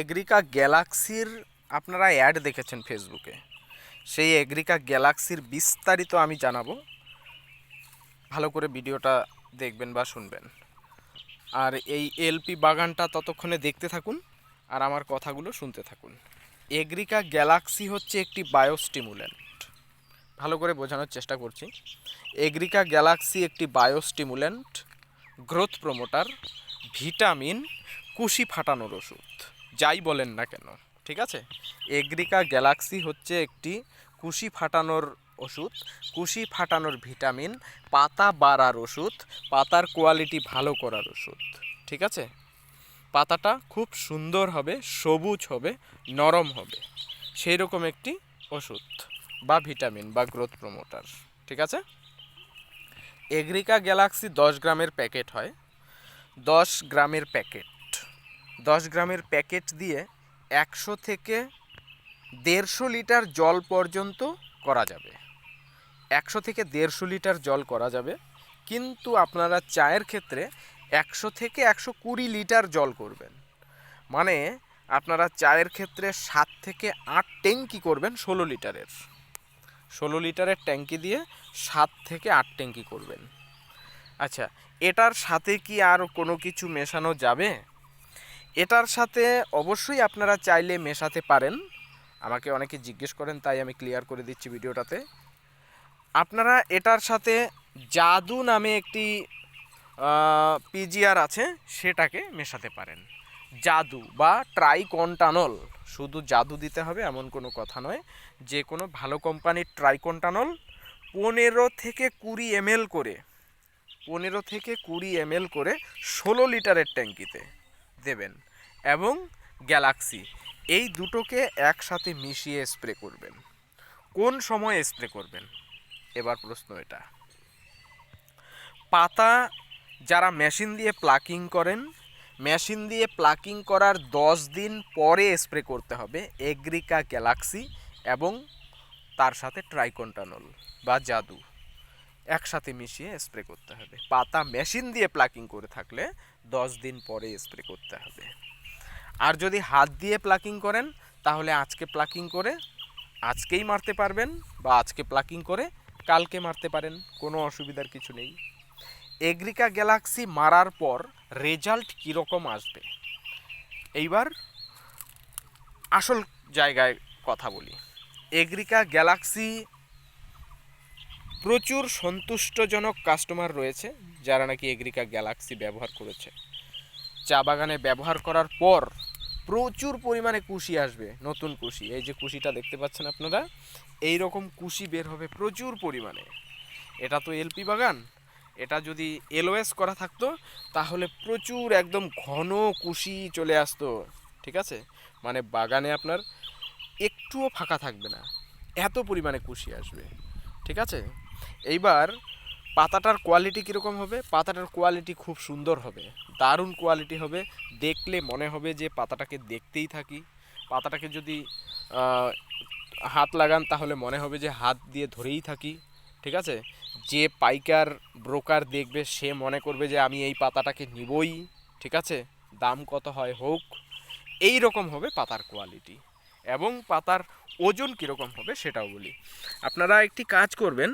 এগ্রিকা গ্যালাক্সির, আপনারা অ্যাড দেখেছেন ফেসবুকে। সেই এগ্রিকা গ্যালাক্সির বিস্তারিত আমি জানাব। ভালো করে ভিডিওটা দেখবেন বা শুনবেন। আর এই এলপি বাগানটা ততক্ষণে দেখতে থাকুন আর আমার কথাগুলো শুনতে থাকুন। এগ্রিকা গ্যালাক্সি হচ্ছে একটি বায়োস্টিমুল্যান্ট ভালো করে বোঝানোর চেষ্টা করছি। এগ্রিকা গ্যালাক্সি একটি বায়োস্টিমুল্যান্ট গ্রোথ প্রমোটার, ভিটামিন, কুশি ফাটানোর ওষুধ। যাই বলেন না কেন, ঠিক আছে? এগ্রিকা গ্যালাক্সি হচ্ছে একটি কুশি ফাটানোর ওষুধ, কুশি ফাটানোর ভিটামিন, পাতা বাড়ার ওষুধ, পাতার কোয়ালিটি ভালো করার ওষুধ, ঠিক আছে? পাতাটা খুব সুন্দর হবে, সবুজ হবে, নরম হবে সেই রকম একটি ওষুধ বা ভিটামিন বা গ্রোথ প্রমোটার, ঠিক আছে? এগ্রিকা গ্যালাক্সি দশ গ্রামের প্যাকেট হয়, দশ গ্রামের প্যাকেট। দশ গ্রামের প্যাকেট দিয়ে একশো থেকে দেড়শো লিটার জল পর্যন্ত করা যাবে। একশো থেকে দেড়শো লিটার জল করা যাবে। কিন্তু আপনারা চায়ের ক্ষেত্রে একশো থেকে একশো কুড়ি লিটার জল করবেন। মানে আপনারা চায়ের ক্ষেত্রে সাত থেকে আট ট্যাঙ্কি করবেন ষোলো লিটারের। ষোলো লিটারের ট্যাঙ্কি দিয়ে সাত থেকে আট ট্যাঙ্কি করবেন। আচ্ছা এটার সাথে কি আর কোনো কিছু মেশানো যাবে? এটার সাথে অবশ্যই আপনারা চাইলে মেশাতে পারেন। আমাকে অনেকে জিজ্ঞেস করেন, তাই আমি ক্লিয়ার করে দিচ্ছি ভিডিওটাতে। আপনারা এটার সাথে জাদু নামে একটি পিজিআর আছে, সেটাকে মেশাতে পারেন। জাদু বা ট্রাইকন্টানল শুধু জাদু দিতে হবে, এমন কোনো কথা নয়। যে কোনো ভালো কোম্পানির ট্রাইকন্টানল পনেরো থেকে কুড়ি এমএল করে, পনেরো থেকে কুড়ি এমএল করে ষোলো লিটারের ট্যাঙ্কিতে। দেবেন এবং গ্যালাক্সি, এই দুটোকে একসাথে মিশিয়ে স্প্রে করবেন। কোন সময় স্প্রে করবেন? এবার প্রশ্ন এটা। পাতা যারা মেশিন দিয়ে প্লাকিং করেন, মেশিন দিয়ে প্লাকিং করার দশ দিন পরে স্প্রে করতে হবে এগ্রিকা গ্যালাক্সি এবং তার সাথে ট্রাইকন্টানল বা জাদু। একসাথে মিশিয়ে স্প্রে করতে হবে। পাতা মেশিন দিয়ে প্লাকিং করে থাকলে দশ দিন পরে স্প্রে করতে হবে। আর যদি হাত দিয়ে প্লাকিং করেন, তাহলে আজকে প্লাকিং করে আজকেই মারতে পারবেন বা আজকে প্লাকিং করে কালকে মারতে পারেন, কোনো অসুবিধার কিছু নেই। এগ্রিকা গ্যালাক্সি মারার পর রেজাল্ট কীরকম আসবে? এইবার আসল জায়গায় কথা বলি। এগ্রিকা গ্যালাক্সি প্রচুর সন্তুষ্টজনক কাস্টমার রয়েছে, যারা নাকি এগ্রিকা গ্যালাক্সি ব্যবহার করেছে। চা বাগানে ব্যবহার করার পর প্রচুর পরিমাণে কুশি আসবে, নতুন কুশি। এই যে কুশিটা দেখতে পাচ্ছেন আপনারা এই রকম কুশি বের হবে প্রচুর পরিমাণে। এটা তো এলপি বাগান, এটা যদি এলওএস করা থাকতো, তাহলে প্রচুর একদম ঘন কুশি চলে আসতো, ঠিক আছে? মানে বাগানে আপনার একটুও ফাঁকা থাকবে না, এত পরিমাণে কুশি আসবে, ঠিক আছে? এইবার পাতাটার কোয়ালিটি কীরকম হবে? পাতাটার কোয়ালিটি খুব সুন্দর হবে। দারুণ কোয়ালিটি হবে। দেখলে মনে হবে যে পাতাটাকে দেখতেই থাকি। পাতাটাকে যদি হাত লাগান তাহলে মনে হবে যে হাত দিয়ে ধরেই থাকি। ঠিক আছে? যে পাইকার ব্রোকার দেখবে, সে মনে করবে যে আমি এই পাতাটাকে নিবই। ঠিক আছে? দাম কত হয় হোক। এই রকম হবে পাতার কোয়ালিটি এবং পাতার ওজন কীরকম হবে সেটাও বলি। আপনারা একটি কাজ করবেন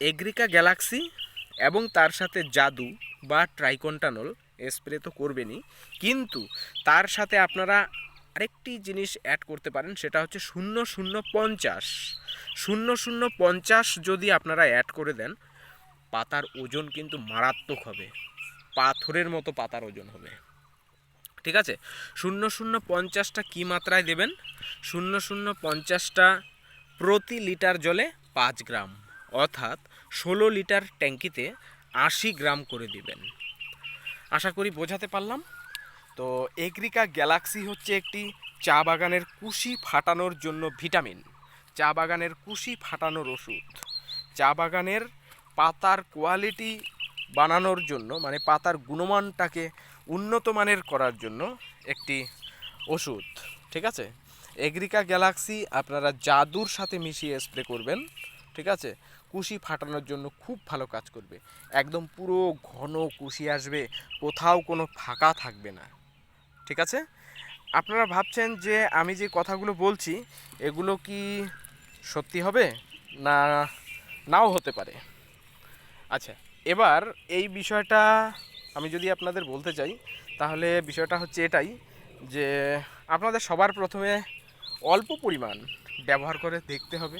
এগ্রিকা গ্যালাক্সি এবং তার সাথে জাদু বা ট্রাইকন্টানল স্প্রে তো করবেনই। কিন্তু তার সাথে আপনারা আরেকটি জিনিস অ্যাড করতে পারেন, সেটা হচ্ছে শূন্য শূন্য পঞ্চাশ। শূন্য শূন্য পঞ্চাশ যদি আপনারা অ্যাড করে দেন, পাতার ওজন কিন্তু মারাত্মক হবে। পাথরের মতো পাতার ওজন হবে। ঠিক আছে? শূন্য শূন্য পঞ্চাশটা কী মাত্রায় দেবেন? শূন্য শূন্য পঞ্চাশটা প্রতি লিটার জলে পাঁচ গ্রাম। অর্থাৎ ষোলো লিটার ট্যাঙ্কিতে আশি গ্রাম করে দিবেন। আশা করি বোঝাতে পারলাম? তো এগ্রিকা গ্যালাক্সি হচ্ছে একটি চা বাগানের কুশি ফাটানোর জন্য ভিটামিন। চা বাগানের কুশি ফাটানোর ওষুধ। চা বাগানের পাতার কোয়ালিটি বানানোর জন্য মানে পাতার গুণমানটাকে উন্নত মানের করার জন্য একটি ওষুধ। ঠিক আছে? এগ্রিকা গ্যালাক্সি আপনারা জাদুর সাথে মিশিয়ে স্প্রে করবেন। ঠিক আছে? কুশি ফাটানোর জন্য খুব ভালো কাজ করবে। একদম পুরো ঘন কুশি আসবে, কোথাও কোনো ফাঁকা থাকবে না। ঠিক আছে? আপনারা ভাবছেন যে আমি যে কথাগুলো বলছি, এগুলো কি সত্যি হবে? না, নাও হতে পারে। আচ্ছা এবার এই বিষয়টা আমি যদি আপনাদের বলতে চাই, তাহলে বিষয়টা হচ্ছে এটাই যে আপনাদের সবার প্রথমে অল্প পরিমাণ ব্যবহার করে দেখতে হবে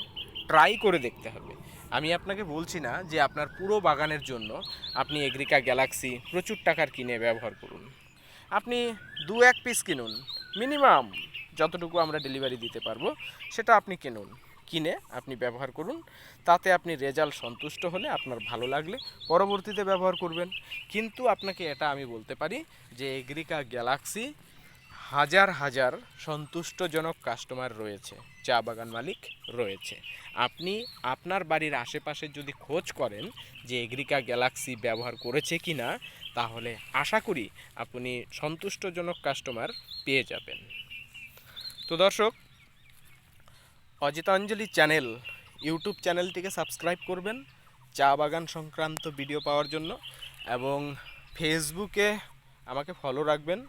ট্রাই করে দেখতে হবে। আমি আপনাকে বলছি না যে আপনার পুরো বাগানের জন্য আপনি এগ্রিকা গ্যালাক্সি প্রচুর টাকার কিনে ব্যবহার করুন। আপনি দু এক পিস কিনুন মিনিমাম যতটুকু আমরা ডেলিভারি দিতে পারব সেটা আপনি কিনুন, কিনে আপনি ব্যবহার করুন, তাতে আপনি রেজাল্ট সন্তুষ্ট হলে আপনার ভালো লাগলে পরবর্তীতে ব্যবহার করবেন। কিন্তু আপনাকে এটা আমি বলতে পারি যে এগ্রিকা গ্যালাক্সি হাজার হাজার সন্তুষ্টজনক কাস্টমার রয়েছে, চা বাগান মালিক রয়েছে। আপনি আপনার বাড়ির আশেপাশে যদি খোঁজ করেন যে এগ্রিকা গ্যালাক্সি ব্যবহার করেছে কি না তাহলে আশা করি আপনি সন্তুষ্টজনক কাস্টমার পেয়ে যাবেন। তো দর্শক, অজিতাঞ্জলি চ্যানেল ইউটিউব চ্যানেলটিকে সাবস্ক্রাইব করবেন চা বাগান সংক্রান্ত ভিডিও পাওয়ার জন্য এবং ফেসবুকে আমাকে ফলো রাখবেন।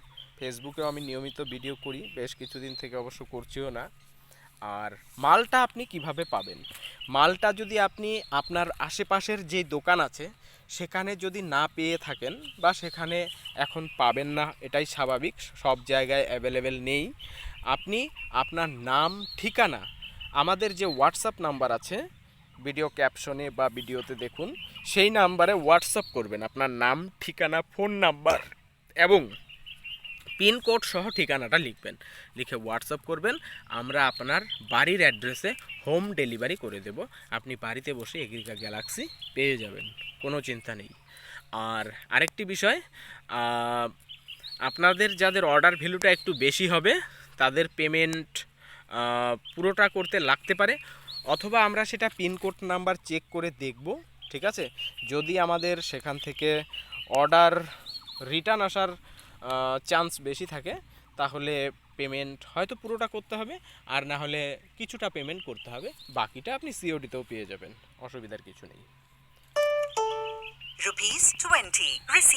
ফেসবুকেও আমি নিয়মিত ভিডিও করি। বেশ কিছুদিন থেকে অবশ্য করছিও না। আর মালটা আপনি কীভাবে পাবেন? মালটা যদি আপনি আপনার আশেপাশের যে দোকান আছে, সেখানে যদি না পেয়ে থাকেন বা সেখানে এখন পাবেন না, এটাই স্বাভাবিক। সব জায়গায় অ্যাভেলেবেল নেই। আপনি আপনার নাম, ঠিকানা, আমাদের যে হোয়াটসঅ্যাপ নাম্বার আছে ভিডিও ক্যাপশনে বা ভিডিওতে দেখুন, সেই নাম্বারে হোয়াটসঅ্যাপ করবেন। আপনার নাম, ঠিকানা ফোন নাম্বার এবং পিনকোড সহ ঠিকানাটা লিখবেন। লিখে হোয়াটসঅ্যাপ করবেন। আমরা আপনার বাড়ির অ্যাড্রেসে হোম ডেলিভারি করে দেব। আপনি বাড়িতে বসে এগ্রিকা গ্যালাক্সি পেয়ে যাবেন। কোনো চিন্তা নেই। আর আরেকটি বিষয় আপনাদের যাদের অর্ডার ভ্যালুটা একটু বেশি হবে, তাদের পেমেন্ট পুরোটা করতে লাগতে পারে। অথবা আমরা সেটা পিনকোড নাম্বার চেক করে দেখব, ঠিক আছে? যদি আমাদের সেখান থেকে অর্ডার রিটার্ন আসার চান্স বেশি থাকে, তাহলে পেমেন্ট হয়তো পুরোটা করতে হবে, আর না হলে কিছুটা পেমেন্ট করতে হবে, বাকিটা আপনি সিওডিতেও পেয়ে যাবেন, অসুবিধার কিছু নেই Rupees 20. Receive.